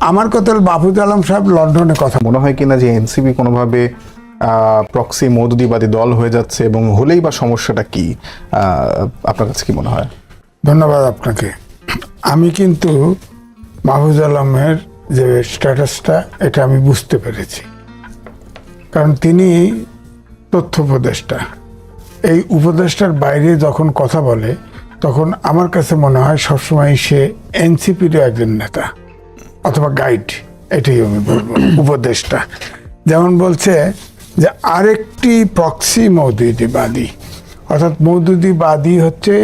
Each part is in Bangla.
আমার কথা বাবুদ আলম সাহেব লন্ডনে কথা মনে হয় কিনা যে এনসিপি কোনোভাবে প্রক্সি মৌদুদিবাদী দল হয়ে যাচ্ছে এবং হলেই বা সমস্যাটা কি? আপনার কাছে কি মনে হয়? ধন্যবাদ আপনাকে। আমি কিন্তু মাহফুজ আলমের যে স্ট্যাটাসটা এটা আমি বুঝতে পেরেছি। কারণ তিনি তথ্য উপদেষ্টা। এই উপদেষ্টার বাইরে যখন কথা বলে তখন আমার কাছে মনে হয় সবসময় সে এনসিপির একজন নেতা। অথবা গাইড এটাই উপদেষ্টা। যেমন বলছে যে আরেকটি প্রক্সি মৌদুদিবাদী, অর্থাৎ মৌদুদিবাদী হচ্ছে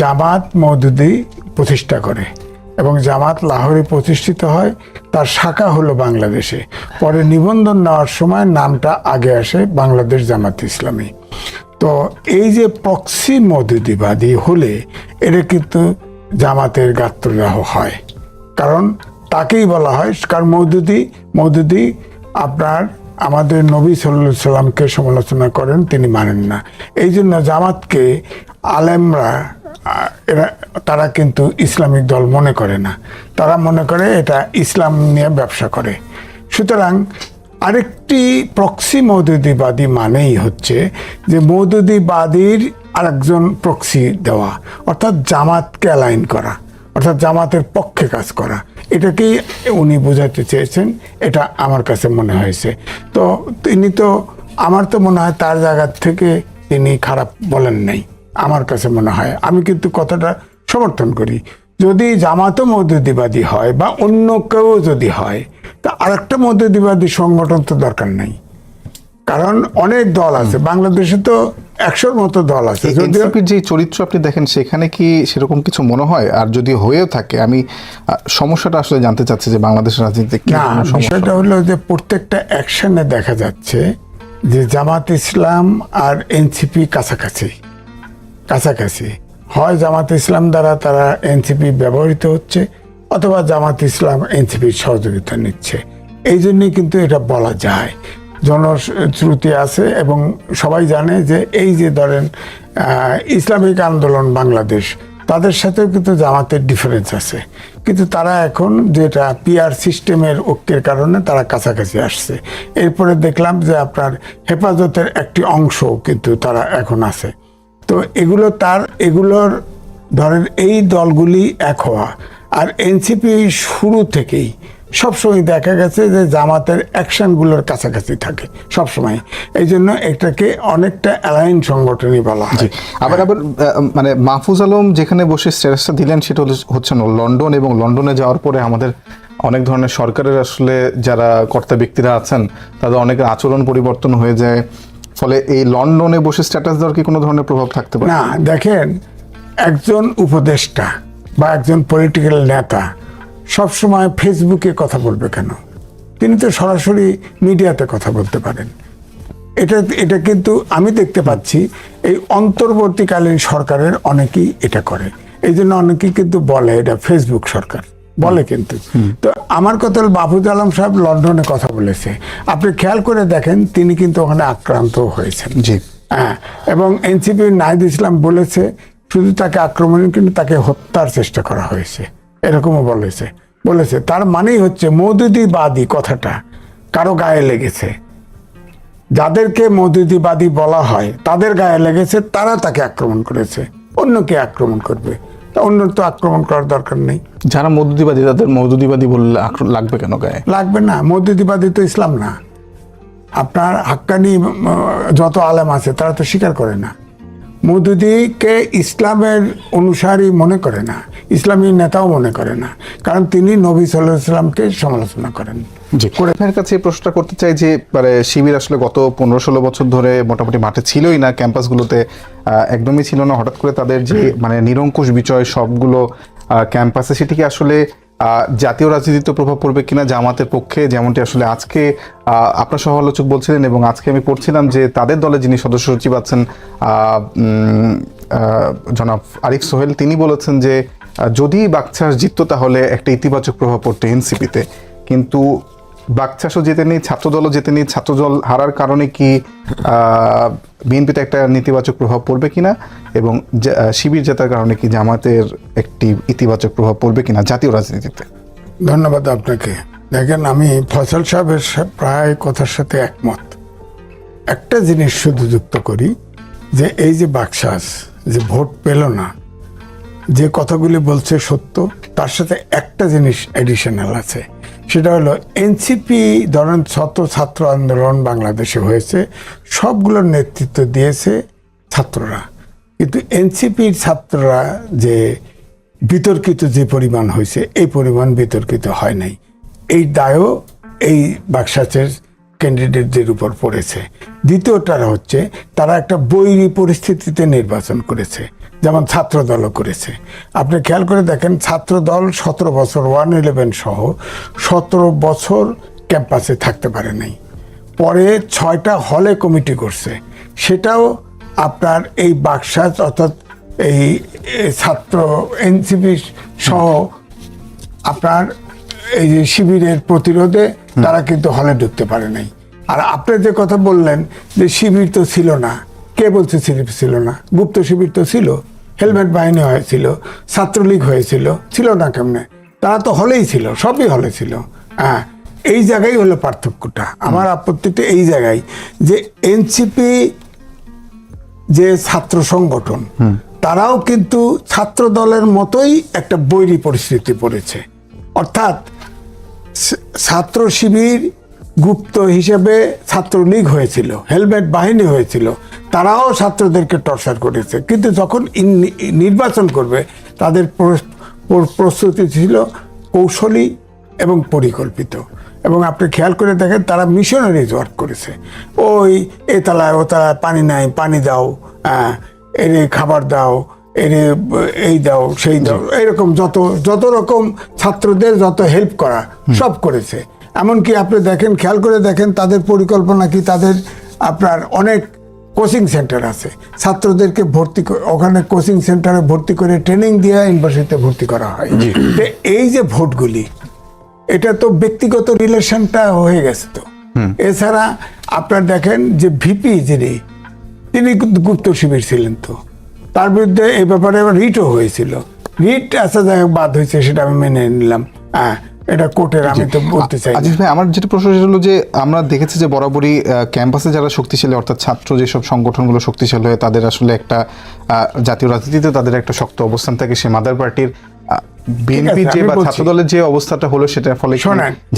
জামাত মৌদুদি প্রতিষ্ঠা করে এবং জামাত লাহোরে প্রতিষ্ঠিত হয়, তার শাখা হলো বাংলাদেশে। পরে নিবন্ধন নেওয়ার সময় নামটা আগে আসে বাংলাদেশ জামাত ইসলামী। তো এই যে প্রক্সি মৌদুদিবাদী হলে, এটা কিন্তু জামাতের গাত্রদাহ হয়। কারণ তাকেই বলা হয়। কারণ মৌদুদি মৌদুদি আপনার আমাদের নবী সাল্লাহ সাল্লামকে সমালোচনা করেন, তিনি মানেন না। এই জন্য জামাতকে আলেমরা এরা, তারা কিন্তু ইসলামিক দল মনে করে না। তারা মনে করে এটা ইসলাম নিয়ে ব্যবসা করে। সুতরাং আরেকটি প্রক্সি মৌদুদিবাদী মানেই হচ্ছে যে মৌদুদিবাদীর আরেকজন প্রক্সি দেওয়া, অর্থাৎ জামাতকে অ্যালাইন করা, অর্থাৎ জামাতের পক্ষে কাজ করা। এটাকেই উনি বোঝাতে চেয়েছেন? এটা আমার কাছে মনে হয়েছে। তো তিনি তো আমার তো মনে হয় তার জায়গার থেকে তিনি খারাপ বলেন নাই আমার কাছে মনে হয়। আমি কিন্তু কথাটা সমর্থন করি। যদি জামাতও মধ্যদিবাদী হয় বা অন্য কেউ যদি হয় তা আরেকটা মধ্যদিবাদী সংগঠন তো দরকার নেই। কারণ অনেক দল আছে বাংলাদেশে তো একশোর মতো দল আছে। যদিও এনসিপির যে চরিত্র আপনি দেখেন সেখানে কি সেরকম কিছু মনে হয়? আর যদি হয়েও থাকে আমি সমস্যাটা আসলে জানতে চাচ্ছি যে বাংলাদেশের রাজনীতিতে কি না বিষয়টা হলো যে প্রত্যেকটা অ্যাকশনে দেখা যাচ্ছে যে জামাত ইসলাম আর এনসিপি কাছাকাছি কাছাকাছি। হয় জামাত ইসলাম দ্বারা তারা এনসিপি ব্যবহৃত হচ্ছে অথবা জামাত ইসলাম এনসিপির সহযোগিতা নিচ্ছে। এই জন্যই কিন্তু এটা বলা যায়। জনশ্রুতি আছে এবং সবাই জানে যে এই যে ধরেন ইসলামিক আন্দোলন বাংলাদেশ, তাদের সাথেও কিন্তু জামাতের ডিফারেন্স আছে। কিন্তু তারা এখন যেটা পিআর সিস্টেমের ঐক্যের কারণে তারা কাছাকাছি আসছে। এরপরে দেখলাম যে আপনার হেফাজতের একটি অংশ কিন্তু তারা এখন আছে। তো এগুলো তার, এগুলোর ধরেন এই দলগুলি এক হওয়া। আর এনসিপি শুরু থেকেই সবসময় দেখা গেছে যে জামাতের অ্যাকশনগুলোর কাছাকাছি থাকে সবসময় এই জন্য এটাকে অনেকটা অ্যালাইন সংগঠনই বলা হয়। আবার আবার মানে মাহফুজ আলম যেখানে বসে স্ট্যাটাসটা দিলেন সেটা হচ্ছে না লন্ডন এবং লন্ডনে যাওয়ার পরে আমাদের অনেক ধরনের সরকারের আসলে যারা কর্তা ব্যক্তিরা আছেন তাদের অনেকের আচরণ পরিবর্তন হয়ে যায়। ফলে এই লন্ডনে বসে স্ট্যাটাস দেওয়ার কি কোনো ধরনের প্রভাব থাকতে পারে? না দেখেন একজন উপদেষ্টা বা একজন পলিটিক্যাল নেতা সবসময় ফেসবুকে কথা বলবে কেন? তিনি তো সরাসরি মিডিয়াতে কথা বলতে পারেন। এটা এটা কিন্তু আমি দেখতে পাচ্ছি এই অন্তর্বর্তীকালীন সরকারের অনেকেই এটা করে। এই জন্য অনেকেই কিন্তু বলে এটা ফেসবুক সরকার বলে কিন্তু। তো আমার কথা হলো বাবুদ আলম সাহেব লন্ডনে কথা বলেছে। আপনি খেয়াল করে দেখেন তিনি কিন্তু ওখানে আক্রান্ত হয়েছেন। জি। হ্যাঁ এবং এনসিপি নাহিদ ইসলাম বলেছে শুধু তাকে আক্রমণ কিন্তু তাকে হত্যার চেষ্টা করা হয়েছে। এরকমও বলেছে। বলেছে তার মানেই হচ্ছে মৌদুদিবাদী কথাটা কারও গায়ে লেগেছে। যাদেরকে মৌদুদিবাদী বলা হয় তাদের গায়ে লেগেছে তারা তাকে আক্রমণ করেছে। অন্যকে আক্রমণ করবে? তা অন্য তো আক্রমণ করার দরকার নেই। যারা মৌদুদিবাদী তাদের মৌদুদিবাদী বললে লাগবে কেন গায়ে? লাগবে না মৌদুদিবাদী তো ইসলাম না। আপনার হাক্কানি যত আলেম আছে তারা তো স্বীকার করে না। মৌদুদিকে ইসলামের অনুসারী মনে করে না ইসলামী নেতাও মনে করে না কারণ তিনি নবী সাল্লাহ ইসলামকে সমালোচনা করেন। জি আপনার কাছে প্রশ্নটা করতে চাই যে মানে শিবির আসলে গত পনেরো ষোলো বছর ধরে মোটামুটি মাঠে ছিলই না ক্যাম্পাসগুলোতে একদমই ছিল না। হঠাৎ করে তাদের যে মানে নিরঙ্কুশ বিচয় সবগুলো ক্যাম্পাসে সেটি কি আসলে জাতীয় রাজনীতিতে প্রভাব পড়বে কিনা জামাতের পক্ষে, যেমনটি আসলে আজকে আপনার আপনার সহালোচক বলছিলেন এবং আজকে আমি পড়ছিলাম যে তাদের দলে যিনি সদস্য সচিব আছেন জনাব আরিফ সোহেল, তিনি বলেছেন যে যদি বাকচাষ জিততো তাহলে একটা ইতিবাচক প্রভাব পড়তো এনসিপিতে। কিন্তু বাকচাষও জেতেনি ছাত্রদলও জেতেনি ছাত্রদল হারার কারণে কি বিএনপিতে একটা নেতিবাচক প্রভাব পড়বে কিনা? এবং শিবির জেতার কারণে কি জামাতের একটি ইতিবাচক প্রভাব পড়বে কিনা জাতীয় রাজনীতিতে? ধন্যবাদ আপনাকে। দেখেন, আমি ফসল সাহেবের প্রায় কথার সাথে একমত। একটা জিনিস শুধু যুক্ত করি, যে এই যে বাকশাস যে ভোট পেল না, যে কথাগুলি বলছে সত্য, তার সাথে একটা জিনিস এডিশনাল আছে। সেটা হলো এনসিপি ধরেন শত ছাত্র আন্দোলন বাংলাদেশে হয়েছে, সবগুলোর নেতৃত্ব দিয়েছে ছাত্ররা। কিন্তু এনসিপির ছাত্ররা যে বিতর্কিত যে পরিমাণ হয়েছে, এই পরিমাণ বিতর্কিত হয় নাই। এই দায়ও এই বাক্সাচের ক্যান্ডিডেটদের উপর পড়েছে। দ্বিতীয়টা হচ্ছে, তারা একটা বৈরী পরিস্থিতিতে নির্বাচন করেছে। যেমন ছাত্র দলও করেছে। আপনি খেয়াল করে দেখেন ছাত্র দল সতেরো বছর ওয়ান ইলেভেন সহ সতেরো বছর ক্যাম্পাসে থাকতে পারে নাই। পরে ছয়টা হলে কমিটি করছে। সেটাও আপনার এই বাক্সাস অর্থাৎ এই ছাত্র এনসিপি সহ আপনার এই যে শিবিরের প্রতিরোধে তারা কিন্তু হলে ঢুকতে পারে নাই। আর আপনি যে কথা বললেন যে শিবির তো ছিল না কে বলছে শিবির ছিল না? গুপ্ত শিবির তো ছিল। হেলমেট বাহিনী হয়েছিল ছাত্রলীগ হয়েছিল ছিল না কেমনে? তারা তো হলেই ছিল সবই হলে ছিল। হ্যাঁ এই জায়গায় হলো পার্থক্যটা। আমার আপত্তিটা এই জায়গায় যে এনসিপি যে ছাত্র সংগঠন তারাও কিন্তু ছাত্র দলের মতোই একটা বৈরী পরিস্থিতি পড়েছে। অর্থাৎ ছাত্র শিবির গুপ্ত হিসেবে ছাত্রলীগ হয়েছিল হেলমেট বাহিনী হয়েছিল তারাও ছাত্রদেরকে টর্চার করেছে। কিন্তু যখন নির্বাচন করবে তাদের প্র- প্র- প্রস্তুতি ছিল কৌশলী এবং পরিকল্পিত। এবং আপনি খেয়াল করে দেখেন তারা মিশনারিজ ওয়ার্ক করেছে। ওই এ তালায় ও তালায় পানি নাই পানি দাও এরে খাবার দাও এরে এই দাও সেই দাও এরকম যত যত রকম ছাত্রদের যত হেল্প করা সব করেছে। এমনকি আপনি দেখেন খেয়াল করে দেখেন তাদের পরিকল্পনা কি? তাদের আপনার অনেক কোচিং সেন্টার আছে। ছাত্রদেরকে ভর্তি ওখানে কোচিং সেন্টারে ভর্তি করে ট্রেনিং দিয়ে ইউনিভার্সিটিতে ভর্তি করা হয়। এই যে ভোটগুলি এটা তো ব্যক্তিগত রিলেশনটা হয়ে গেছে তো। এছাড়া আপনার দেখেন যে ভিপি যিনি তিনি গুপ্ত শিবির ছিলেন তো। তার বিরুদ্ধে এই ব্যাপারে রিটও হয়েছিল। রিট আচ্ছা যাই হোক বাদ হয়েছে সেটা আমি মেনে নিলাম। হ্যাঁ এটা কোর্টের আমি তো বলতে চাই আজিজ ভাই আমার যেটা প্রশ্ন সেটা হলো যে আমরা দেখেছি যে বরাবরই ক্যাম্পাসে যারা শক্তিশালী অর্থাৎ ছাত্র যেসব সংগঠনগুলো শক্তিশালী হয় তাদের আসলে একটা জাতীয় রাজনীতিতে তাদের একটা শক্ত অবস্থান থাকে সে মাদার পার্টির বিএনপি যে বা ছাত্র দলের যে অবস্থাটা হলো সেটার ফলে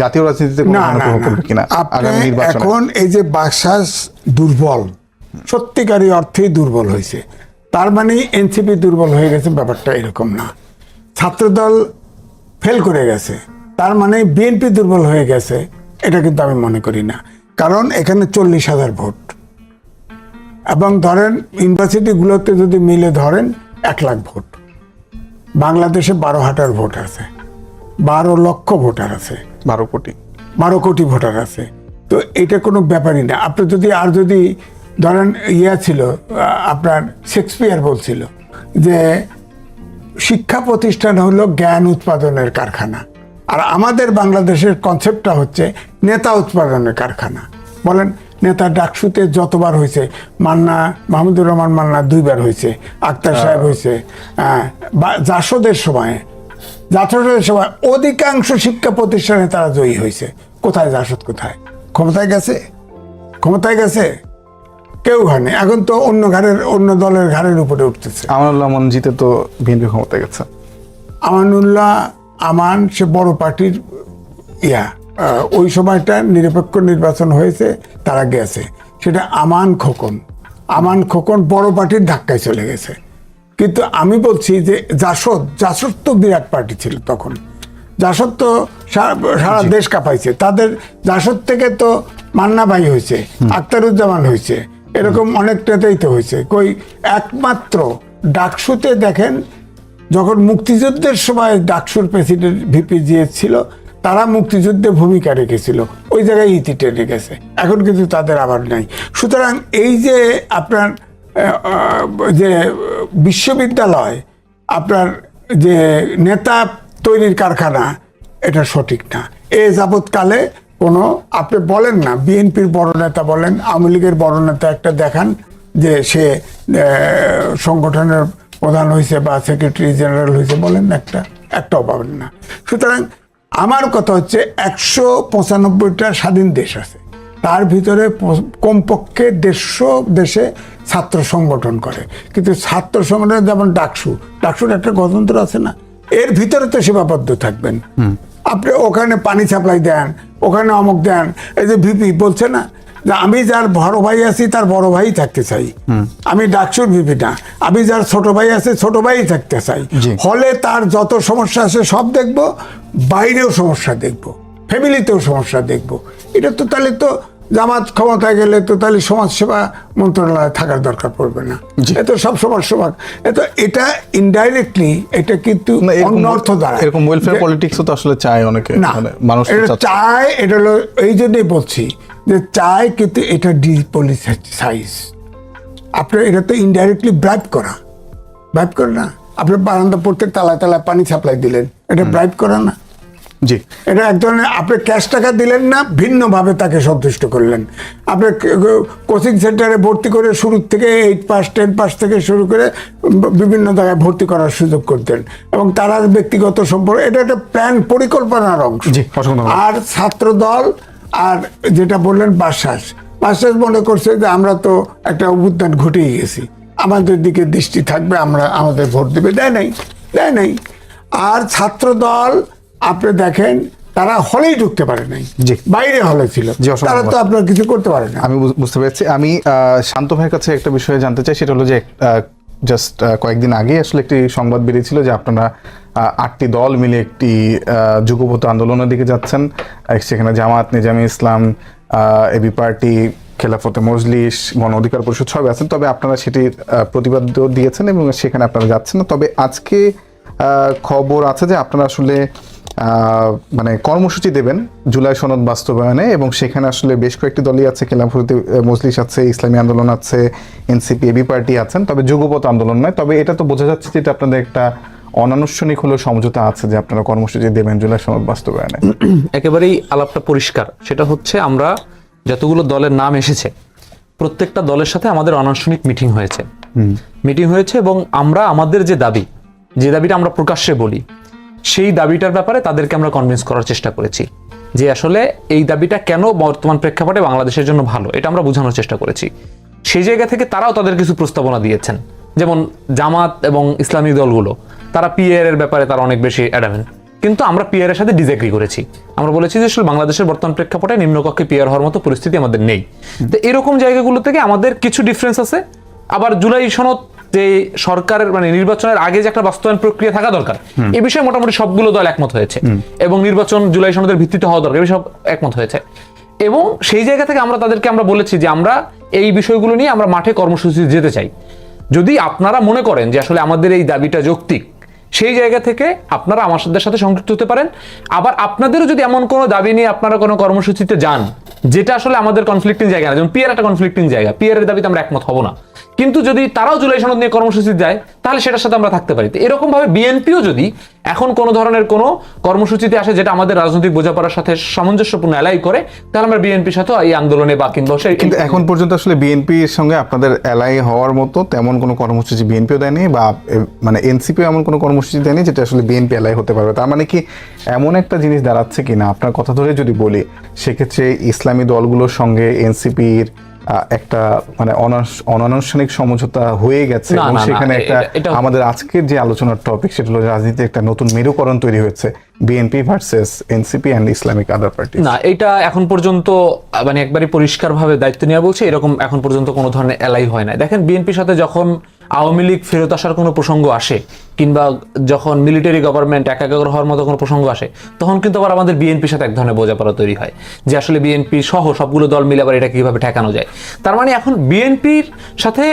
জাতীয় রাজনীতিতে কোনো প্রভাব পড়বে কিনা আগামী নির্বাচনে? এখন এই যে বাকশাস দুর্বল সত্যিকারী অর্থেই দুর্বল হয়েছে। তার মানে এনসিপি দুর্বল হয়ে গেছে ব্যাপারটা এরকম না। ছাত্রদল ফেল করে গেছে। তার মানে বিএনপি দুর্বল হয়ে গেছে এটা কিন্তু আমি মনে করি না। কারণ এখানে চল্লিশ হাজার ভোট। এবং ধরেন ইউনিভার্সিটিগুলোতে যদি মিলে ধরেন এক লাখ ভোট। বাংলাদেশে বারো হাজার ভোট আছে বারো লক্ষ ভোটার আছে। বারো কোটি। বারো কোটি ভোটার আছে। তো এটা কোনো ব্যাপারই না। আপনি যদি আর যদি ধরেন ইয়া ছিল আপনার শেক্সপিয়ার বলছিল যে শিক্ষা প্রতিষ্ঠান হলো জ্ঞান উৎপাদনের কারখানা। আর আমাদের বাংলাদেশের কনসেপ্টটা হচ্ছে নেতা উৎপাদনের কারখানা। বলেন নেতা ডাকসুতে যতবার হয়েছে মান্না মাহমুদুর রহমান মান্না দুইবার হয়েছে আক্তার সাহেব হয়েছে আহ, বা জাসদের সময় জাসদের সময় অধিকাংশ শিক্ষা প্রতিষ্ঠানে তারা জয়ী হয়েছে। কোথায় জাসদ কোথায়? ক্ষমতায় গেছে? ক্ষমতায় গেছে? কেউ ঘানে এখন তো অন্য ঘাড়ের অন্য দলের ঘাড়ের উপরে উঠতেছে। আমানুল্লাহ মনজিতে তো ভিন্ন ক্ষমতায় গেছে। আমানুল্লাহ আমান সে বড় পার্টির ইয়া ওই সময়টা নিরপেক্ষ নির্বাচন হয়েছে তারা গেছে সেটা আমান খোকন। আমান খোকন বড় পার্টির ধাক্কায় চলে গেছে। কিন্তু আমি বলছি যে জাসদ জাসদ তো বিরাট পার্টি ছিল তখন। জাসদ তো সারা সারা দেশ কাঁপাইছে। তাদের জাসদ থেকে তো মান্না ভাই হয়েছে আক্তারুজ্জামান হয়েছে। এরকম অনেকটাতেই তো হয়েছে। কই একমাত্র ডাকসুতে দেখেন যখন মুক্তিযুদ্ধের সময় ডাকসুর প্রেসিডেন্ট ভিপি জিএস ছিল, তারা মুক্তিযুদ্ধে ভূমিকা রেখেছিল। ওই জায়গায় ইতি টেনে গেছে। এখন কিন্তু তাদের আবার নাই। সুতরাং এই যে আপনার যে বিশ্ববিদ্যালয়, আপনার যে নেতা তৈরির কারখানা, এটা সঠিক না। এ যাবৎকালে কোনো, আপনি বলেন না, বিএনপির বড় নেতা বলেন, আওয়ামী লীগের বড় নেতা একটা দেখান যে সে সংগঠনের প্রধান হয়েছে বা সেক্রেটারি জেনারেল হয়েছে বলেন একটা একটাও পাবেন না। সুতরাং আমার কথা হচ্ছে একশো পঁচানব্বইটা স্বাধীন দেশ আছে। তার ভিতরে কমপক্ষে দেড়শো দেশে ছাত্র সংগঠন করে। কিন্তু ছাত্র সংগঠন যেমন ডাকসু ডাকসুর একটা গণতন্ত্র আছে না এর ভিতরে তো সীমাবদ্ধ থাকবেন। আপনি ওখানে পানি সাপ্লাই দেন ওখানে অমুক দেন এই যে ভিপি বলছে না যে আমি যার বড় ভাই আছি তার বড় ভাই থাকতে চাই। আমি ডাকসুর ভিপি না আমি যার ছোট ভাই আছে ছোট ভাই থাকতে চাই। হলে তার যত সমস্যা আছে সব দেখব বাইরেও সমস্যা দেখব ফ্যামিলিতেও সমস্যা দেখব। এটা তো তাহলে তো জামাত ক্ষমতায় গেলে তো তাহলে সমাজসেবা মন্ত্রণালয়ে থাকার দরকার পড়বে না। এত সব সমাজসেবা। এত এটা ইনডাইরেক্টলি এটা কিন্তু অন্য অর্থ দ্বারা। এরকম ওয়েলফেয়ার পলিটিক্সও তো আসলে চায় অনেকে। না মানে মানুষ এটা চায় এটা হলো এই জন্যই বলছি। যে চায় কিন্তু এটা ডিপলিসাইজ আপনার এটা তো ইনডাইরেক্টলি ব্রাইব করা। ব্রাইব করে না। আপনি বারান্দা প্রত্যেক তালায় তালায় পানি সাপ্লাই দিলেন। এটা ব্রাইব করা না। জি। এটা এক ধরনের আপনি ক্যাশ টাকা দিলেন না ভিন্নভাবে তাকে সন্তুষ্ট করলেন। আপনি কোচিং সেন্টারে ভর্তি করে শুরু থেকে এইট পাস টেন পাস থেকে শুরু করে বিভিন্ন জায়গায় ভর্তি করার সুযোগ করতেন। এবং তারা ব্যক্তিগত সম্পর্ক এটা একটা প্ল্যান পরিকল্পনার অংশ। আর ছাত্র দল আর যেটা বললেন বাসাস বাসাস মনে করছে যে আমরা তো একটা অভ্যুত্থান ঘটিয়ে গেছি। আমাদের দিকে দৃষ্টি থাকবে আমরা আমাদের ভোট দেবে। দেয় নাই দেয় নাই। আর ছাত্র দল আপনি দেখেন তারা হলেই ঢুকতে পারে নাই। বাইরে হলে ছিল। তারা তো আপনার কিছু করতে পারে না। আমি বুঝতে পেরেছি। আমি আহ, শান্ত ভাইয়ের কাছে একটা বিষয়ে জানতে চাই সেটা হলো যে জাস্ট কয়েকদিন আগে আসলে একটি সংবাদ বেরিয়েছিল যে আপনারা আটটি দল মিলে একটি যুগপথ আন্দোলনের দিকে যাচ্ছেন। সেখানে জামাত নিজামী ইসলাম এবি পার্টি খেলাফতে মজলিস গণ অধিকার পরিষদ সবাই আছেন। তবে আপনারা আহ, প্রতিবাদ দিয়েছেন এবং সেখানে আপনারা যাচ্ছেন না। তবে আজকে খবর আছে যে আপনারা আসলে মানে কর্মসূচি দেবেন জুলাই সনদ বাস্তবায়নে এবং সেখানে আসলে বেশ কয়েকটি দলই আছে খেলাফতে মজলিস আছে ইসলামী আন্দোলন আছে এনসিপি এবি পার্টি আছেন। তবে যুগপথ আন্দোলন নয়। তবে এটা তো বোঝা যাচ্ছে যে এটা আপনাদের একটা অনানুষ্ঠানিক হলেও সমঝোতা আছে যে আপনারা কর্মসূচি দেবেন জুলাই সনদ বাস্তবায়নে। একেবারেই আলাপটা পরিষ্কার। সেটা হচ্ছে আমরা যতগুলো দলের নাম এসেছে প্রত্যেকটা দলের সাথে আমাদের অনানুষ্ঠানিক মিটিং হয়েছে। মিটিং হয়েছে এবং আমরা আমাদের যে দাবি যে দাবিটা আমরা প্রকাশ্যে বলি সেই দাবিটার ব্যাপারে তাদেরকে আমরা কনভিন্স করার চেষ্টা করেছি যে আসলে এই দাবিটা কেন বর্তমান প্রেক্ষাপটে বাংলাদেশের জন্য ভালো এটা আমরা বোঝানোর চেষ্টা করেছি। সেই জায়গা থেকে তারাও তাদের কিছু প্রস্তাবনা দিয়েছেন। যেমন জামাত এবং ইসলামী দলগুলো। তারা পিএর এর ব্যাপারে তারা অনেক বেশি অ্যাডামেন্ট কিন্তু আমরা পিআর এর সাথে ডিসএগ্রি করেছি। আমরা বলেছি যে আসলে বাংলাদেশের বর্তমান প্রেক্ষাপটে নিম্নকক্ষে পিআর হওয়ার মতো পরিস্থিতি আমাদের নেই। তো এরকম জায়গাগুলো থেকে আমাদের কিছু ডিফারেন্স আছে। আবার জুলাই সনদ যে সরকারের মানে নির্বাচনের আগে যে একটা বাস্তবায়ন প্রক্রিয়া থাকা দরকার এ বিষয়ে মোটামুটি সবগুলো দল একমত হয়েছে। এবং নির্বাচন জুলাই সনদের ভিত্তিতে হওয়া দরকার এ বিষয়ে সব একমত হয়েছে। এবং সেই জায়গা থেকে আমরা তাদেরকে আমরা বলেছি যে আমরা এই বিষয়গুলো নিয়ে আমরা মাঠে কর্মসূচি যেতে চাই। যদি আপনারা মনে করেন যে আসলে আমাদের এই দাবিটা যৌক্তিক সেই জায়গা থেকে আপনারা আমাদের সাথে সংযুক্ত হতে পারেন। আবার আপনাদেরও যদি এমন কোনো দাবি নিয়ে আপনারা কোনো কর্মসূচিতে যান, যেটা আসলে আমাদের কনফ্লিক্টিং জায়গা না, যেমন পিয়ার একটা কনফ্লিক্টিং জায়গা, পিয়ারের দাবিতে আমরা একমত হব না। কিন্তু যদি তারাও জুলাই সনদ নিয়ে কর্মসূচি যায় তাহলে সেটার সাথে আমরা থাকতে পারি। এরকম ভাবে বিএনপিও যদি এখন কোনো ধরনের কোনো কর্মসূচিতে আসে যেটা আমাদের রাজনৈতিক বোঝাপড়ার সাথে সামঞ্জস্যপূর্ণ অ্যালাই করে, তাহলে আমরা বিএনপির সাথে এই আন্দোলনে বা কিংবা কিন্তু এখন পর্যন্ত আসলে বিএনপির সঙ্গে আপনাদের এলাই হওয়ার মতো তেমন কোনো কর্মসূচি বিএনপিও দেয়নি বা মানে এনসিপিও এমন কোনো কর্মসূচি দেয়নি যেটা আসলে বিএনপি এলাই হতে পারবে। তার মানে কি এমন একটা জিনিস দাঁড়াচ্ছে কিনা? আপনার কথা ধরে যদি বলি, সেক্ষেত্রে ইসলামী দলগুলোর সঙ্গে এনসিপির একটা মানে অনানুষ্ঠানিক সমঝোতা হয়ে গেছে এবং সেখানে একটা আমাদের আজকের যে আলোচনার টপিক সেটা হলো রাজনীতিতে একটা নতুন মেরুকরণ তৈরি হয়েছে BNP versus NCP and Islamic other party না এটা এখন পর্যন্ত মানে একবারে পরিষ্কারভাবে দায়িত্ব নেওয়া বলছে এরকম এখন পর্যন্ত কোনো ধরনের এলাই হয় না দেখেন বিএনপির সাথে যখন আওয়ামী লীগ ফেরত আসার কোনো প্রসঙ্গ আসে? কিংবা যখন মিলিটারি গভর্নমেন্ট একাগ্র হওয়ার মতো কোনো প্রসঙ্গ আসে, তখন কিন্তু আবার আমাদের বিএনপির সাথে এক ধরনের বোঝাপড়া তৈরি হয়। যে আসলে বিএনপি সহ সবগুলো দল মিলে আবার এটা কীভাবে ঠেকানো যায়? তার মানে এখন বিএনপির সাথে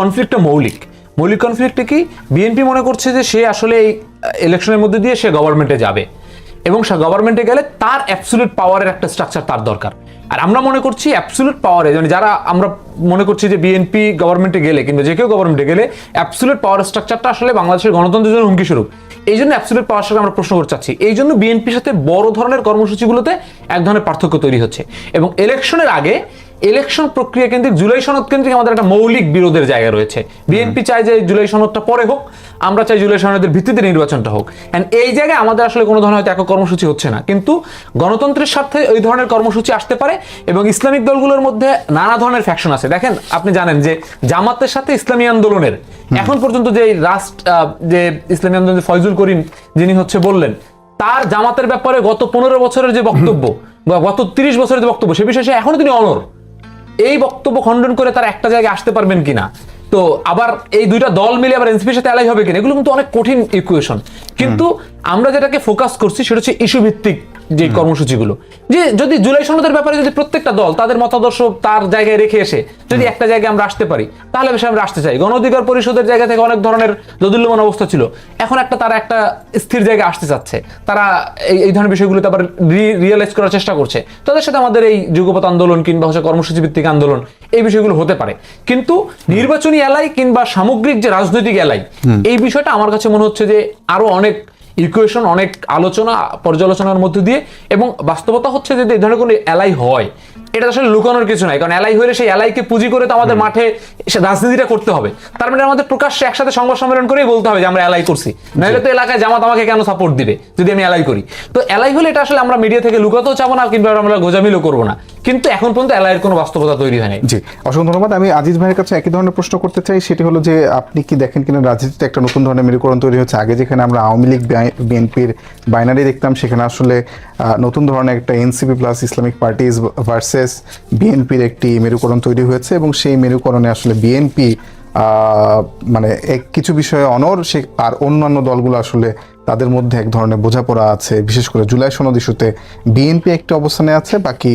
কনফ্লিক্টটা মৌলিক। মৌলিক কনফ্লিক্টে কি? বিএনপি মনে করছে যে সে আসলে এই ইলেকশনের মধ্যে দিয়ে সে গভর্নমেন্টে যাবে। এবং সে গভর্নমেন্টে গেলে তার অ্যাবসুলেট পাওয়ারের একটা স্ট্রাকচার তার দরকার। আর আমরা মনে করছি অ্যাবসুলেট পাওয়ারে মানে যারা আমরা মনে করছি যে বিএনপি গভর্নমেন্টে গেলে কিংবা যে কেউ গভর্নমেন্টে গেলে অ্যাবসুলেট পাওয়ার স্ট্রাকচারটা আসলে বাংলাদেশের গণতন্ত্রের জন্য হুমকি স্বরূপ। এই জন্য অ্যাবসুলেট পাওয়ার সাথে আমরা প্রশ্ন করতে চাচ্ছি। এই জন্য বিএনপির সাথে বড় ধরনের কর্মসূচিগুলোতে এক ধরনের পার্থক্য তৈরি হচ্ছে। এবং ইলেকশনের আগে ইলেকশন প্রক্রিয়া কেন্দ্রিক জুলাই সনদ কেন্দ্রিক আমাদের একটা মৌলিক বিরোধের জায়গা রয়েছে। বিএনপি চায় যে জুলাই সনদটা পরে হোক আমরা চাই জুলাই সনদের ভিত্তিতে নির্বাচনটা হোক। এন্ড এই জায়গায় আমাদের আসলে কোনো ধরনের হয়তো একক কর্মসূচি হচ্ছে না। কিন্তু গণতন্ত্রের স্বার্থে ওই ধরনের কর্মসূচি আসতে পারে এবং ইসলামিক দলগুলোর মধ্যে নানা ধরনের ফ্যাকশন আছে। দেখেন আপনি জানেন যে জামাতের সাথে ইসলামী আন্দোলনের এখন পর্যন্ত যে রাষ্ট্র যে ইসলামী আন্দোলন ফয়জুল করিম যিনি হচ্ছে বললেন তার জামাতের ব্যাপারে গত পনেরো বছরের যে বক্তব্য বা গত তিরিশ বছরের যে বক্তব্য সে বিষয়ে সে এখনও তিনি অনর। এই বক্তব্য খণ্ডন করে তারা একটা জায়গায় আসতে পারবেন কিনা? তো আবার এই দুইটা দল মিলে আবার এনসিপির সাথে অ্যালাই হবে কিনা এগুলো কিন্তু অনেক কঠিন ইকুয়েশন কিন্তু আমরা যেটাকে ফোকাস করছি সেটা হচ্ছে ইস্যু ভিত্তিক যে কর্মসূচিগুলো। যে যদি জুলাই সনদের ব্যাপারে যদি প্রত্যেকটা দল তাদের মতাদর্শ তার জায়গায় রেখে এসে যদি একটা জায়গায় আমরা আসতে পারি তাহলে বেশি আমরা আসতে চাই। গণ অধিকার পরিষদের জায়গা থেকে অনেক ধরনের দোদুল্যমান অবস্থা ছিল। এখন একটা তারা একটা স্থির জায়গায় আসতে চাচ্ছে। তারা এই এই ধরনের বিষয়গুলোতে আবার রিয়েলাইজ করার চেষ্টা করছে। তাদের সাথে আমাদের এই যুগপথ আন্দোলন কিংবা হচ্ছে কর্মসূচি ভিত্তিক আন্দোলন এই বিষয়গুলো হতে পারে। কিন্তু নির্বাচনী এলাই কিংবা সামগ্রিক যে রাজনৈতিক এলাই এই বিষয়টা আমার কাছে মনে হচ্ছে যে আরও অনেক ইকুয়েশন অনেক আলোচনা পর্যালোচনার মধ্যে দিয়ে এবং বাস্তবতা হচ্ছে যে এই ধরনের কোনো এলাই হয় এটা আসলে লুকানোর কিছু নাই কারণ এলাই হলে সেই এলাইকে পুঁজি করে তো আমাদের মাঠে রাজনীতিটা করতে হবে। তার মানে আমাদের প্রকাশ্যে একসাথে সংবাদ সম্মেলন করেই বলতে হবে যে আমরা এলাই করছি। নাহলে তো এলাকায় জামাত আমাকে কেন সাপোর্ট দিবে যদি আমি এলাই করি? তো এলাই হলে এটা আসলে আমরা মিডিয়া থেকে লুকাতেও চাবো না কিংবা আমরা গোজামিলও করব না। কিন্তু এখন পর্যন্ত এলাইয়ের কোনো বাস্তবতা তৈরি হয়নি জি অসংখ্য ধন্যবাদ। আমি আজিজ ভাইয়ের কাছে একই ধরনের প্রশ্ন করতে চাই সেটি হলো যে আপনি কি দেখেন কিনা রাজনীতিতে একটা নতুন ধরনের মেরুকরণ তৈরি হচ্ছে? আগে যেখানে আমরা আওয়ামী লীগ বিএনপির বাইনারি দেখতাম সেখানে আসলে আহ, নতুন ধরনের একটা NCP plus Islamic parties versus বিএনপির একটি মেরুকরণ তৈরি হয়েছে এবং সেই মেরুকরণে আসলে বিএনপি মানে এক কিছু বিষয়ে অনর সে আর অন্যান্য দলগুলো আসলে তাদের মধ্যে এক ধরনের বোঝাপড়া আছে। বিশেষ করে জুলাই সনদ ইস্যুতে বিএনপি একটি অবস্থানে আছে বাকি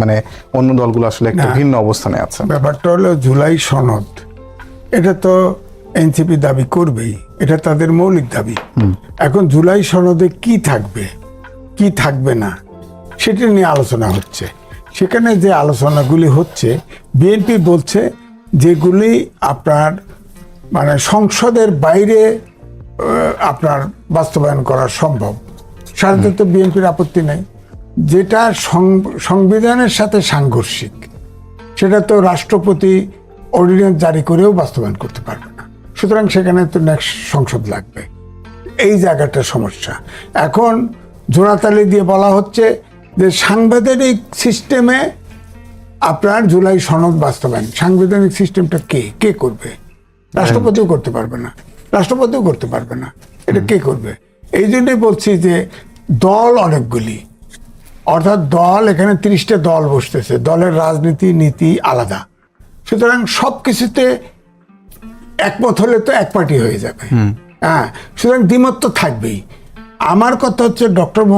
মানে অন্য দলগুলো আসলে একটা ভিন্ন অবস্থানে আছে। ব্যাপারটা হলো জুলাই সনদ এটা তো এনসিপি দাবি করবেই এটা তাদের মৌলিক দাবি। এখন জুলাই সনদে কি থাকবে কি থাকবে না সেটা নিয়ে আলোচনা হচ্ছে। সেখানে যে আলোচনাগুলি হচ্ছে বিএনপি বলছে যেগুলি আপনার মানে সংসদের বাইরে আপনার বাস্তবায়ন করা সম্ভব। সাথে তো বিএনপির আপত্তি নেই। যেটা সংবিধানের সাথে সাংঘর্ষিক সেটা তো রাষ্ট্রপতি অর্ডিন্যান্স জারি করেও বাস্তবায়ন করতে পারবে না। সুতরাং সেখানে তো নেক্সট সংসদ লাগবে। এই জায়গাটা সমস্যা। এখন জোড়াতালি দিয়ে বলা হচ্ছে যে সাংবিধানিক সিস্টেমে আপনার জুলাই সনদ বাস্তবায়ন। সাংবিধানিক সিস্টেমটা কে? কে করবে? রাষ্ট্রপতিও করতে পারবে না। রাষ্ট্রপতিও করতে পারবে না। এটা কে করবে? এই জন্যই বলছি যে দল অনেকগুলি। অর্থাৎ দল এখানে তিরিশটা দল বসতেছে। দলের রাজনীতি নীতি আলাদা। সুতরাং সব কিছুতে একমত হলে তো এক পার্টি হয়ে যাবে। হ্যাঁ সুতরাং দ্বিমত তো থাকবেই। আমার কথা হচ্ছে ডক্টর